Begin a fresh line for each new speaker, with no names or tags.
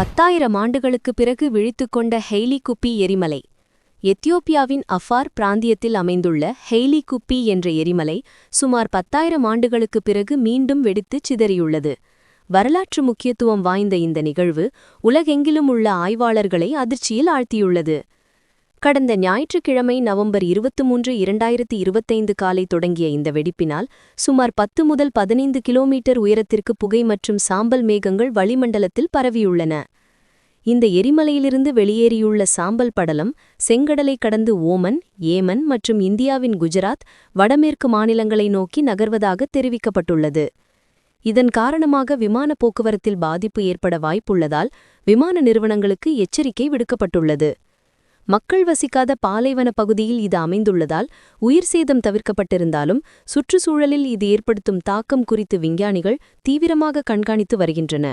பத்தாயிரம் ஆண்டுகளுக்கு பிறகு விழித்துக்கொண்ட ஹெய்லி குப்பி எரிமலை. எத்தியோப்பியாவின் அஃபார் பிராந்தியத்தில் அமைந்துள்ள ஹெய்லி குப்பி என்ற எரிமலை சுமார் பத்தாயிரம் ஆண்டுகளுக்குப் பிறகு மீண்டும் வெடித்துச் சிதறியுள்ளது. வரலாற்று முக்கியத்துவம் வாய்ந்த இந்த நிகழ்வு உலகெங்கிலும் உள்ள ஆய்வாளர்களை அதிர்ச்சியில் ஆழ்த்தியுள்ளது. கடந்த ஞாயிற்றுக்கிழமை நவம்பர் இருபத்து மூன்று இரண்டாயிரத்தி இருபத்தைந்து காலை தொடங்கிய இந்த வெடிப்பினால் சுமார் பத்து முதல் பதினைந்து கிலோமீட்டர் உயரத்திற்கு புகை மற்றும் சாம்பல் மேகங்கள் வளிமண்டலத்தில் பரவியுள்ளன. இந்த எரிமலையிலிருந்து வெளியேறியுள்ள சாம்பல் படலம் செங்கடலை கடந்து ஓமன் ஏமன் மற்றும் இந்தியாவின் குஜராத் வடமேற்கு மாநிலங்களை நோக்கி நகர்வதாக தெரிவிக்கப்பட்டுள்ளது. இதன் காரணமாக விமான போக்குவரத்தில் பாதிப்பு ஏற்பட வாய்ப்புள்ளதால் விமான நிறுவனங்களுக்கு எச்சரிக்கை விடுக்கப்பட்டுள்ளது. மக்கள் வசிக்காத பாலைவன பகுதியில் இது அமைந்துள்ளதால் உயிர் சேதம் தவிர்க்கப்பட்டிருந்தாலும் சுற்றுச்சூழலில் இது ஏற்படுத்தும் தாக்கம் குறித்து விஞ்ஞானிகள் தீவிரமாக கண்காணித்து வருகின்றன